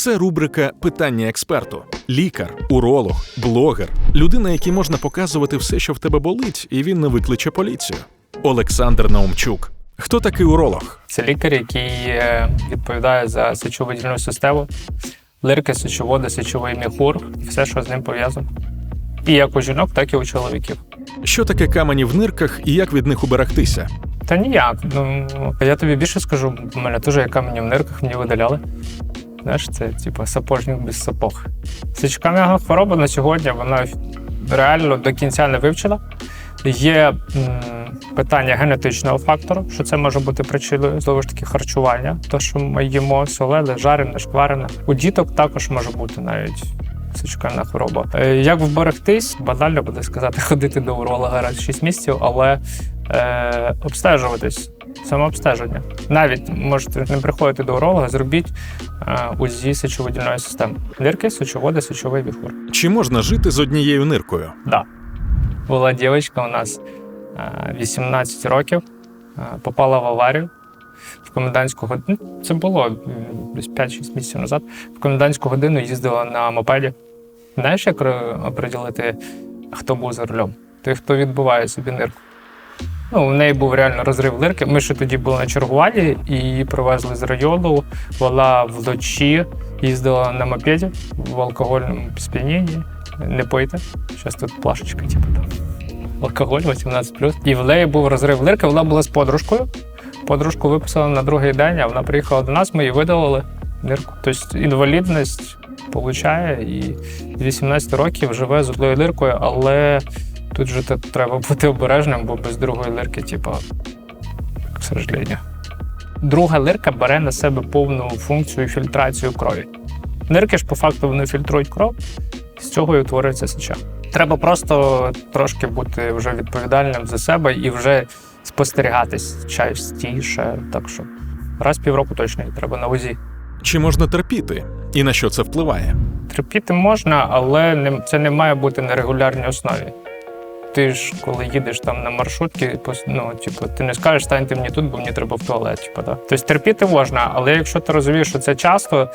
Це рубрика Питання експерту. Лікар, уролог, блогер, людина, якій можна показувати все, що в тебе болить, і він не викличе поліцію. Олександр Наумчук. Хто такий уролог? Це лікар, який е, відповідає за сечовидільну систему, лирки, сечоводи, сечовий міхур, все, що з ним пов'язано. І як у жінок, так і у чоловіків. Що таке камені в нирках і як від них уберегтися? Та ніяк. Ну я тобі більше скажу, у мене теж є камені в нирках, мені видаляли. Знаєш, це типу сапожник без сапог. Сечокам'яга хвороба на сьогодні вона реально до кінця не вивчена. Є м, питання генетичного фактору, що це може бути причиною знову ж таки харчування, то що ми їмо солене, жарене, шкварене. У діток також може бути навіть сечокам'яна хвороба. Е, Як вберегтись, банально буде сказати, ходити до уролога раз 6 місяців, але е, обстежуватись. Самообстеження. Навіть можете не приходити до уролога, зробіть е, УЗІ сечовидільної системи. Нирки, сечоводи, сечовий віхур. Чи можна жити з однією ниркою? Да. Була дівчинка у нас е, 18 років, е, попала в аварію в комендантську годину. Це було десь 5-6 місяців назад. В комендантську годину їздила на мопеді. Знаєш, як ре- оприділити, хто був за рулем? Той, хто відбуває собі нирку. Ну, у неї був реально розрив нирки. Ми ще тоді були на чергуванні і її привезли з району. Вона вночі їздила на мопеді в алкогольному сп'янінні. Не пийте. Зараз тут плашечка, типу там. Алкоголь 18 І в неї був розрив нирки, вона була з подружкою. Подружку виписали на другий день, а вона приїхала до нас, ми їй видалили нирку. Тобто інвалідність получає і з 18 років живе з одною ниркою, але тут же треба бути обережним, бо без другої нирки, типу, к сожалению. Друга нирка бере на себе повну функцію фільтрацію крові. Нирки ж по факту вони фільтрують кров, з цього і утворюється сеча. Треба просто трошки бути вже відповідальним за себе і вже спостерігатись частіше. Так що раз в півроку точно і треба на УЗІ. Чи можна терпіти? І на що це впливає? Терпіти можна, але це не має бути на регулярній основі. Ти ж, коли їдеш там на маршрутки, ну, типу, ти не скажеш, станьте мені тут, бо мені треба в туалет. Типу, да? Тобто терпіти можна, але якщо ти розумієш, що це часто,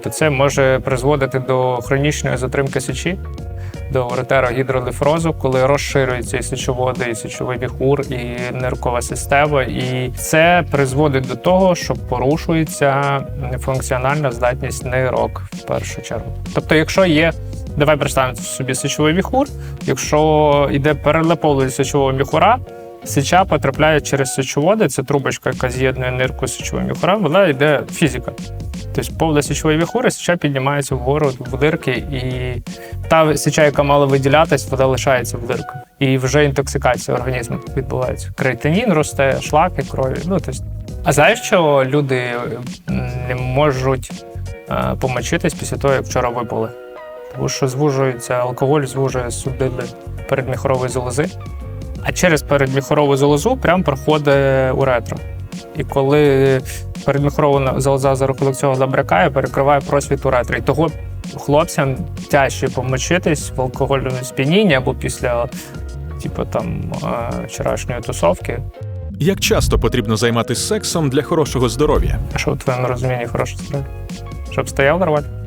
то це може призводити до хронічної затримки сечі, до уретерогідролифрозу, коли розширюються і сечоводи, і сечовий віхур, і ниркова система. І це призводить до того, що порушується функціональна здатність нирок в першу чергу. Тобто, якщо є Давай представимо собі сечовий віхур. Якщо йде перелеповлення сечового міхура, сеча потрапляє через сечоводи, це трубочка, яка з'єднує нирку з міхурем, вона йде фізика. Тобто повна сечовий віхур, і сеча піднімається вгору в дирки, і та сеча, яка мала виділятись, вона лишається в дирку. І вже інтоксикація організму відбувається. Креатинін росте, шлаки крові. Ну, тобто. А знаєш, що люди не можуть е, помочитись після того, як вчора випили? Тому що звужується алкоголь, звужує судини передміхорової залози, а через передміхорову залозу прям проходить уретра. І коли передміхорова залоза за рахунок цього набрякає, перекриває просвіт уретри. І того хлопцям тяжче помочитись в алкогольному сп'янінні або після типу, там, е, вчорашньої тусовки. Як часто потрібно займатися сексом для хорошого здоров'я? А що в твоєму розумінні хороше здоров'я? Щоб стояв нормально?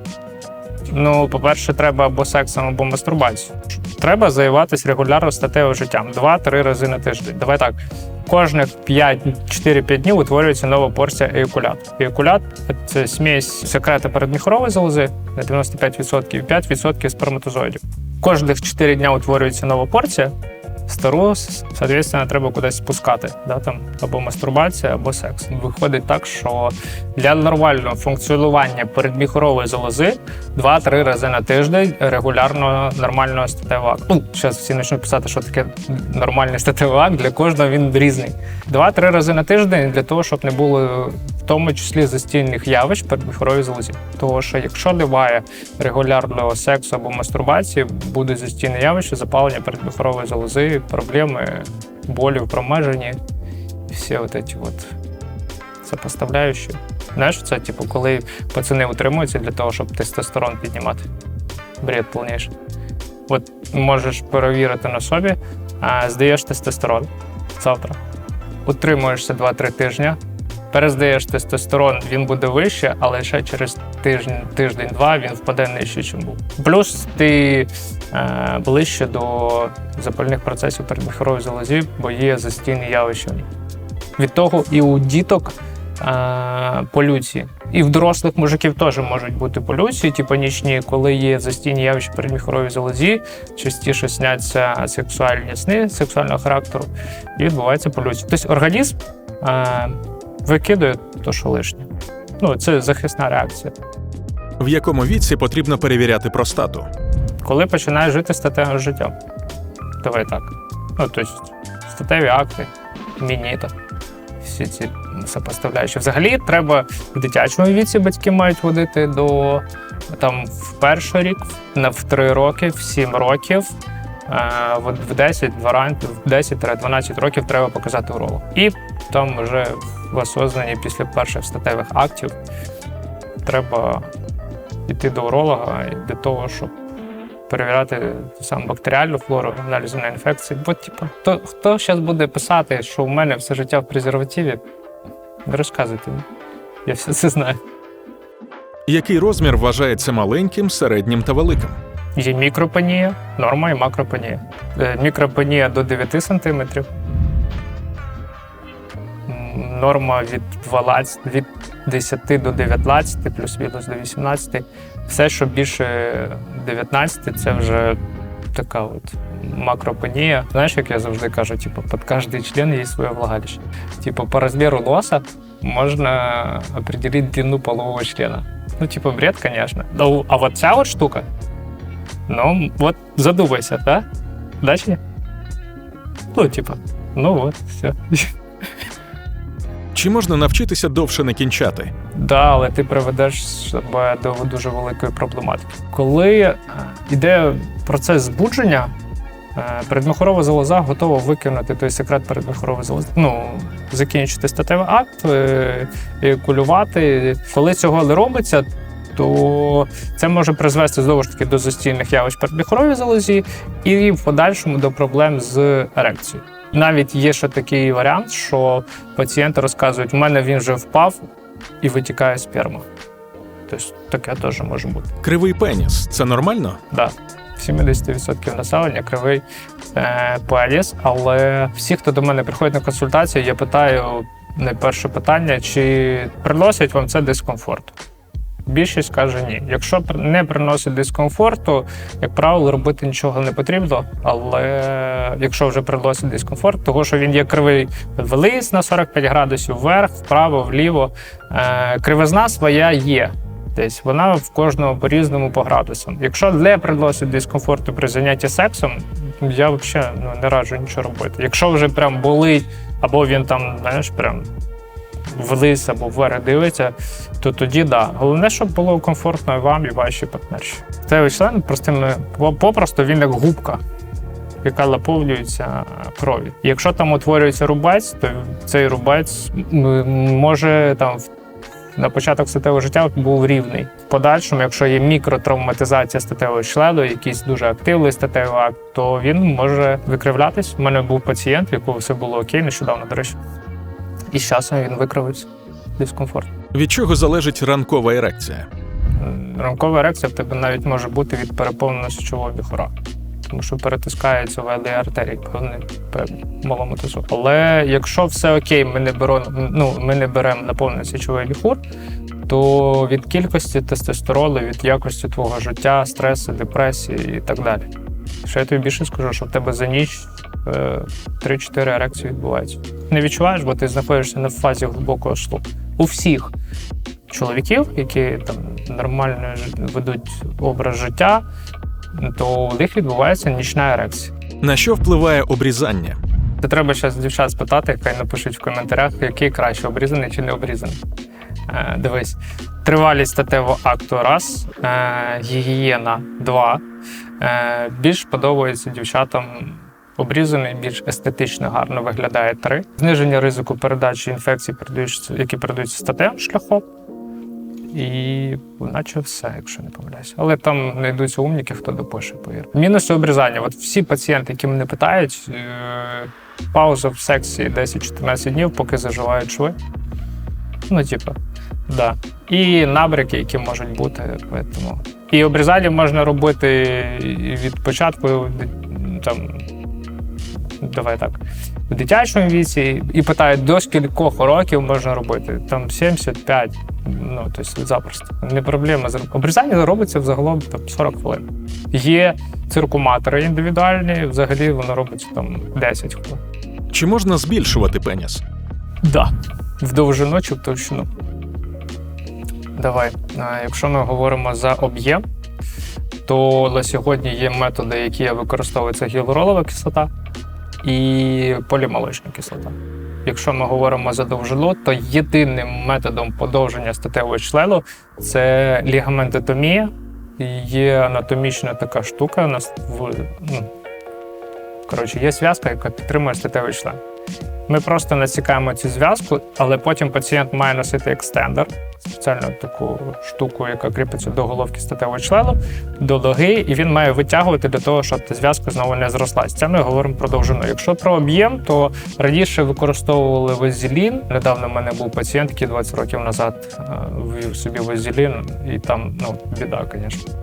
Ну, по-перше, треба або сексом, або мастурбацією. Треба займатися регулярно статевим життям 2-3 рази на тиждень. Давай так. Кожних 5, 4-5 днів утворюється нова порція еякуляту. Еякулят це смесь секрета передміхорової залози на 95% і 5% сперматозоїдів. Кожних 4 дня утворюється нова порція. Стару, соответственно, треба кудись спускати, да, там, або мастурбація, або секс. Виходить так, що для нормального функціонування передміхорової залози 2-3 рази на тиждень регулярно нормального статевого акту. Ну, зараз всі почнуть писати, що таке нормальний статевий акт, для кожного він різний. 2-3 рази на тиждень для того, щоб не було в тому числі застільних явищ передміхоровій залозі. Тому що якщо немає регулярного сексу або мастурбації, буде застійне явище, запалення передміхорової залози, проблеми, болі в промеженні, всі от ці от сопоставляючі. Знаєш, це типу, коли пацани утримуються для того, щоб тестостерон піднімати. Бред повніший. От можеш перевірити на собі, а, здаєш тестостерон завтра, утримуєшся 2-3 тижні, перездаєш тестостерон, він буде вище, але ще через тиждень, тиждень-два він впаде нижче, ніж був. Плюс ти ближче до запальних процесів передміхорової залозі, бо є застійні явища. Від того і у діток е, полюції. І в дорослих мужиків теж можуть бути полюції, типу нічні, коли є застійні явища передміхорової залозі, частіше сняться сексуальні сни сексуального характеру, і відбувається полюція. Тобто організм е, викидує то, що лишнє. Ну, це захисна реакція. В якому віці потрібно перевіряти простату? Коли починаєш жити статевим життям, давай так. Ну, тобто, статеві акти, мініта, всі ці сопоставляючі. Взагалі, треба в дитячому віці батьки мають водити до там в перший рік, в три роки, в сім років. в- В 10, в ранку, в 10-12 років треба показати уролог. І там вже в осознанні після перших статевих актів треба йти до уролога для того, щоб перевіряти ту саму бактеріальну флору, аналізу на інфекції. Бо, типу, хто, хто зараз буде писати, що в мене все життя в презервативі, не розказуйте. Я все це знаю. Який розмір вважається маленьким, середнім та великим? Є мікропанія, норма і макропанія. Е, Мікропанія до 9 см. Норма від 12, від 10 до 19, плюс-мінус до 18. Все, що більше 19, це вже така от макропанія. Знаєш, як я завжди кажу, типу, під кожний член є своє влагалище. Типу, по розміру носа можна определить длину полового члена. Ну, типу, бред. Ну, а вот ця от штука, Ну, вот задумайся, да? Да чи? Ну, типа, ну от, все. Чи можна навчитися довше не кінчати? Да, але ти приведеш себе до дуже великої проблематики. Коли е, йде процес збудження, е, передміхорова залоза готова викинути той секрет передміхорової залози. Ну, закінчити статевий акт, е, еякулювати. Коли цього не робиться, то це може призвести знову ж таки до застійних явищ передміхоровій залозі і в подальшому до проблем з ерекцією. Навіть є ще такий варіант, що пацієнти розказують, у мене він вже впав і витікає сперма. Тобто таке теж може бути. Кривий пеніс це нормально? Так. Да. 70% населення кривий е, пеніс, але всі, хто до мене приходить на консультацію, я питаю найперше питання, чи приносить вам це дискомфорт? Більшість каже ні. Якщо не приносить дискомфорту, як правило, робити нічого не потрібно. Але якщо вже приносить дискомфорт, того що він є кривий вниз на 45 градусів, вверх, вправо, вліво. Е, кривизна своя є. Десь вона в кожного по-різному по градусам. Якщо не приносить дискомфорту при занятті сексом, я взагалі ну, не раджу нічого робити. Якщо вже прям болить, або він там, знаєш, прям вниз або вверх дивиться, то тоді да. Головне, щоб було комфортно вам, і вашій партнерші. Цей член простими попросту він як губка. Яка наповнюється кров'ю. Якщо там утворюється рубець, то цей рубець може там на початок статевого життя був рівний. В подальшому, якщо є мікротравматизація статевого члену, якийсь дуже активний статевий акт, то він може викривлятись. У мене був пацієнт, в якого все було окей, нещодавно, до речі. І з часом він викривився. Дискомфорт. Від чого залежить ранкова ерекція? Ранкова ерекція в тебе навіть може бути від переповненого сечового міхура. Тому що перетискаються вели артерії певний малому тису. Але якщо все окей, ми не беремо, ну, ми не беремо наповнений сечовий міхур, то від кількості тестостерону, від якості твого життя, стресу, депресії і так далі. Що я тобі більше скажу, що в тебе за ніч е, 3-4 ерекції відбуваються. Не відчуваєш, бо ти знаходишся не в фазі глибокого сну. У всіх чоловіків, які там нормально ведуть образ життя, то у них відбувається нічна ерекція. На що впливає обрізання? Це треба зараз дівчат спитати, хай напишуть в коментарях, який краще обрізаний чи не обрізаний. Е, дивись, тривалість статевого акту раз, е, гігієна два. Е, більш подобається дівчатам обрізаний, більш естетично гарно виглядає три. Зниження ризику передачі інфекцій, які передаються статевим шляхом. І наче все, якщо не помиляюся. Але там знайдуться умніки, хто допише, повір. Мінуси обрізання. От всі пацієнти, які мене питають, е, пауза в сексі 10-14 днів, поки заживають шви. Ну, типу, да. І набряки, які можуть бути. Поэтому. І обрізання можна робити від початку там. Давай так. В дитячому віці і питають, до скількох років можна робити. Там 75, ну тобто запросто. Не проблема. Обрізання робиться взагалом там 40 хвилин. Є циркуматори індивідуальні, взагалі воно робиться там 10 хвилин. Чи можна збільшувати пеніс? Да. В довжину чи в товщину. Давай. Якщо ми говоримо за об'єм, то на сьогодні є методи, які використовуються гіалуронова кислота і полімолочна кислота. Якщо ми говоримо за довжину, то єдиним методом подовження статевого члену це лігаментотомія. Є анатомічна така штука. Ну, коротше, є зв'язка, яка підтримує статевий член. Ми просто насікаємо цю зв'язку, але потім пацієнт має носити екстендер, спеціальну таку штуку, яка кріпиться до головки статевого члену, до ноги, і він має витягувати для того, щоб та зв'язка знову не зросла. Це ми говоримо про довжину. Якщо про об'єм, то раніше використовували вазелін. Недавно в мене був пацієнт, який 20 років назад е, ввів собі вазелін, і там ну, біда, звісно.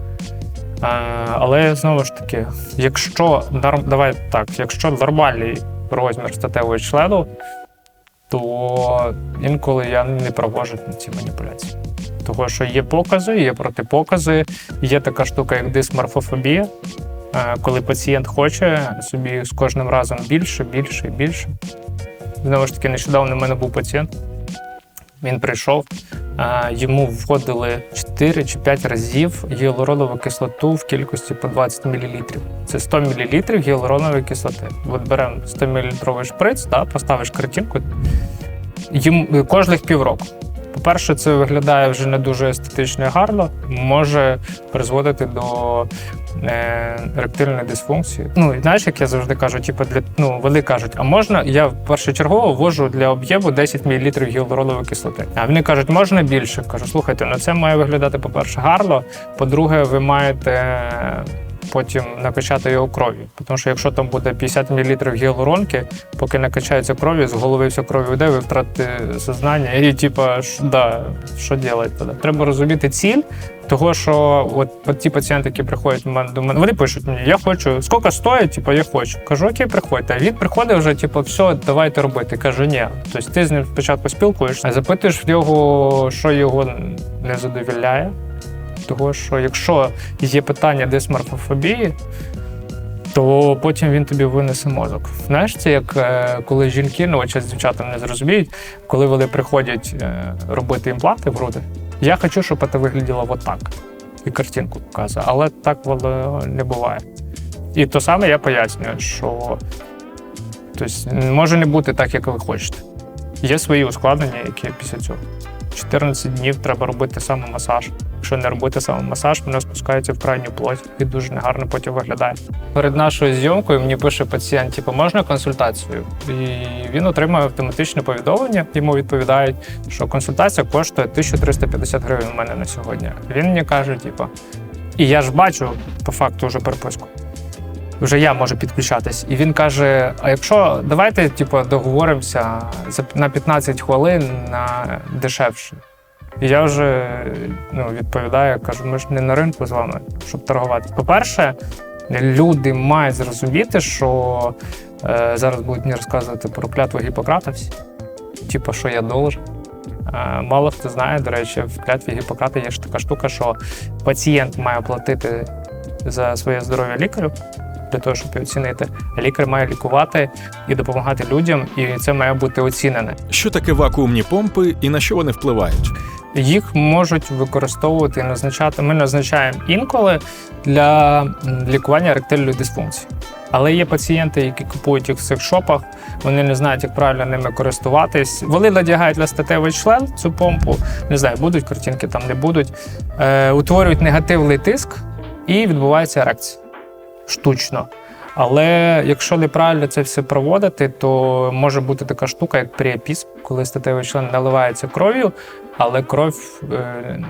Е, Але знову ж таки, якщо давай так, якщо нормальний розмір статевого члену, то інколи я не проводжу ці маніпуляції. Того, що є покази, є протипокази, є така штука, як дисморфофобія, е, коли пацієнт хоче собі з кожним разом більше, більше і більше. Знову ж таки, нещодавно в мене був пацієнт. Він прийшов, йому вводили 4 чи 5 разів гіалуронову кислоту в кількості по 20 мл. Це 100 мл гіалуронової кислоти. От беремо 100 мл шприц, да, поставиш картинку їм кожних півроку. По-перше, це виглядає вже не дуже естетично і гарно, може призводити до е, ректильної дисфункції. Ну, і знаєш, як я завжди кажу, типу, для ну, вони кажуть, а можна, я першочергово ввожу для об'єму 10 мл гіалуронової кислоти. А вони кажуть, можна більше. Кажу, слухайте, ну це має виглядати, по-перше, гарно. По-друге, ви маєте потім накачати його кров'ю. Тому що якщо там буде 50 мл гіалуронки, поки накачається кров'ю, з голови вся кров йде, ви втратите сознання. І типа, да, що робити тоді? Треба розуміти ціль. Того, що от, от ті пацієнти, які приходять мене до мене, вони пишуть мені, я хочу, скільки стоїть, типу, я хочу. Кажу, окей, приходьте. А він приходить вже, типу, все, давайте робити. Кажу, ні. Тобто ти з ним спочатку спілкуєшся, запитуєш в нього, що його не задовільняє. Того, що якщо є питання дисморфофобії, то потім він тобі винесе мозок. Знаєш, це як е, коли жінки, ну от зараз дівчата не зрозуміють, коли вони приходять е, робити імпланти в груди. Я хочу, щоб це виглядало от так. І картинку показує, але так воно не буває. І то саме я пояснюю, що тобто, може не бути так, як ви хочете. Є свої ускладнення, які після цього. 14 днів треба робити самомасаж. Якщо не робити самомасаж, воно спускається в крайню плоть і дуже негарно потім виглядає. Перед нашою зйомкою мені пише пацієнт, типу, можна консультацію? І він отримує автоматичне повідомлення. Йому відповідають, що консультація коштує 1350 гривень у мене на сьогодні. Він мені каже, типу, і я ж бачу по факту вже переписку. Вже я можу підключатись. І він каже: а якщо давайте, типу, договоримося на 15 хвилин на дешевше. І я вже ну, відповідаю, кажу, ми ж не на ринку з вами, щоб торгувати. По-перше, люди мають зрозуміти, що е, зараз будуть мені розказувати про клятву Гіппократа всі. Типу, що я должен. Е, мало хто знає, до речі, в клятві Гіппократа є ж така штука, що пацієнт має платити за своє здоров'я лікарю для того, щоб оцінити. Лікар має лікувати і допомагати людям, і це має бути оцінене. Що таке вакуумні помпи і на що вони впливають? Їх можуть використовувати і назначати. Ми назначаємо інколи для лікування еректильної дисфункції. Але є пацієнти, які купують їх в секшопах, вони не знають, як правильно ними користуватись. Вони надягають на статевий член цю помпу, не знаю, будуть картинки, там не будуть, е, утворюють негативний тиск і відбувається ерекція штучно. Але якщо неправильно це все проводити, то може бути така штука, як пріапізм, коли статевий член наливається кров'ю, але кров е,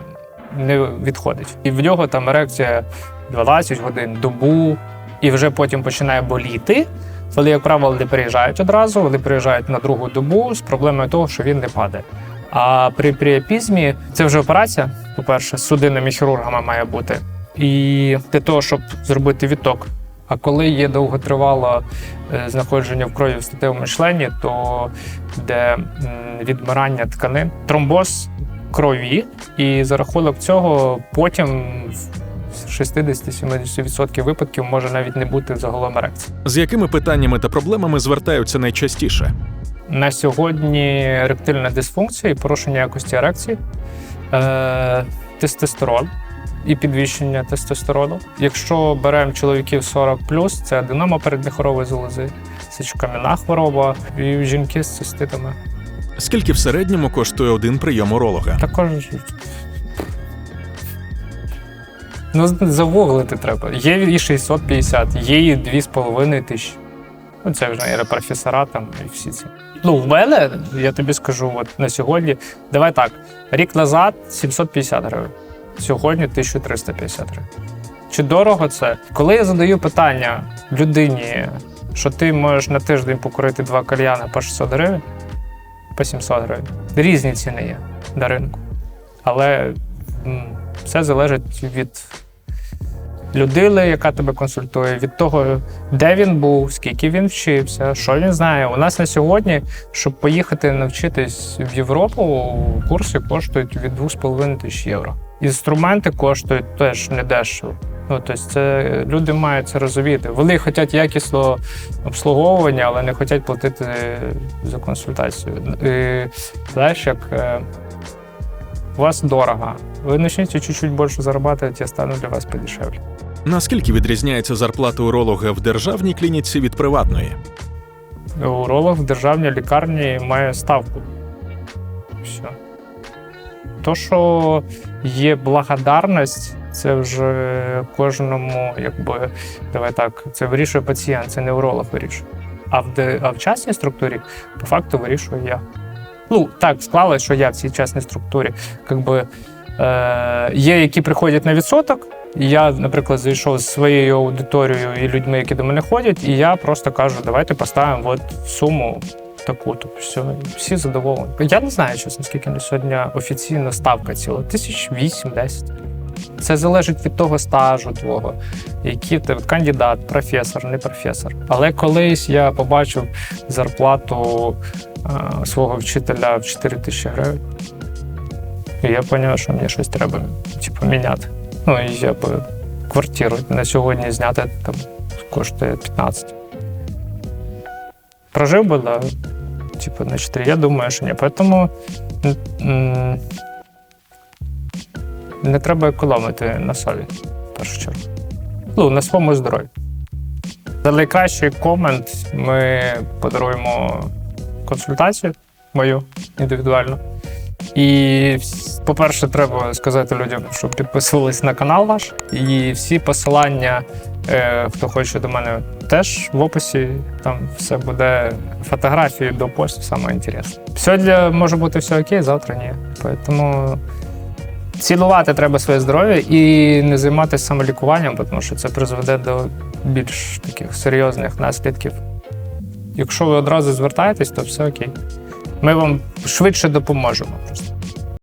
не відходить. І в нього там ерекція 12 годин, добу, і вже потім починає боліти. Вони, як правило, не приїжджають одразу, вони приїжджають на другу добу з проблемою того, що він не падає. А при пріапізмі це вже операція, по-перше, з судинними хірургами має бути. І для того, щоб зробити відток. А коли є довготривале знаходження в крові в статевому члені, то йде м, відмирання тканин, тромбоз крові, і за рахунок цього потім в 60-70% випадків може навіть не бути загалом ерекції. З якими питаннями та проблемами звертаються найчастіше? На сьогодні еректильна дисфункція і порушення якості ерекції, е, тестостерон і підвищення тестостерону. Якщо беремо чоловіків 40 це аденома передміхорової залози, сечокам'яна хвороба і жінки з циститами. Скільки в середньому коштує один прийом уролога? Також. Ну, загуглити треба. Є і 650, є і 2,5 тисячі. Ну, це вже і професора там, і всі ці. Ну, в мене, я тобі скажу, от на сьогодні, давай так, рік назад 750 гривень, сьогодні 1350 гривень. Чи дорого це? Коли я задаю питання людині, що ти можеш на тиждень покурити два кальяни по 600 гривень, по 700 гривень. Різні ціни є на ринку. Але все залежить від людини, яка тебе консультує, від того, де він був, скільки він вчився, що він знає. У нас на сьогодні, щоб поїхати навчитись в Європу, курси коштують від 2,5 тисяч євро. Інструменти коштують теж недешево. Ну, тобто це люди мають це розуміти. Вони хочуть якісного обслуговування, але не хочуть платити за консультацію. І, знаєш, як е, у вас дорого. Ви почнете чуть-чуть більше заробляти, я стану для вас подешевле. Наскільки відрізняється зарплата уролога в державній клініці від приватної? Уролог в державній лікарні має ставку. Все. То, що є благодарність, це вже кожному, якби, давай так, це вирішує пацієнт, це не уролог вирішує. А в, а в частній структурі по факту вирішую я. Ну, так склалось, що я в цій частній структурі. Якби, е, є, які приходять на відсоток. Я, наприклад, зайшов з своєю аудиторією і людьми, які до мене ходять, і я просто кажу, давайте поставимо от суму таку, то все, всі задоволені. Я не знаю, чесно, скільки на сьогодні офіційна ставка ціла. Тисяч вісім-десять. Це залежить від того стажу твого, який ти кандидат, професор, не професор. Але колись я побачив зарплату е, свого вчителя в 4 тисячі гривень. І я зрозумів, що мені щось треба типу, міняти. Ну і я би квартиру на сьогодні зняти там коштує 15. Прожив би, да, типу, на 4. Я думаю, що ні. Тому м, м, не треба економити на собі, в першу чергу. Ну, на своєму здоров'ї. За найкращий комент ми подаруємо консультацію мою індивідуально. І, по-перше, треба сказати людям, щоб підписувались на канал ваш. І всі посилання, е, хто хоче до мене, теж в описі. Там все буде фотографії до посту, саме інтересне. Сьогодні може бути все окей, завтра ні. Тому цінувати треба своє здоров'я і не займатися самолікуванням, тому що це призведе до більш таких серйозних наслідків. Якщо ви одразу звертаєтесь, то все окей. Ми вам швидше допоможемо. Просто.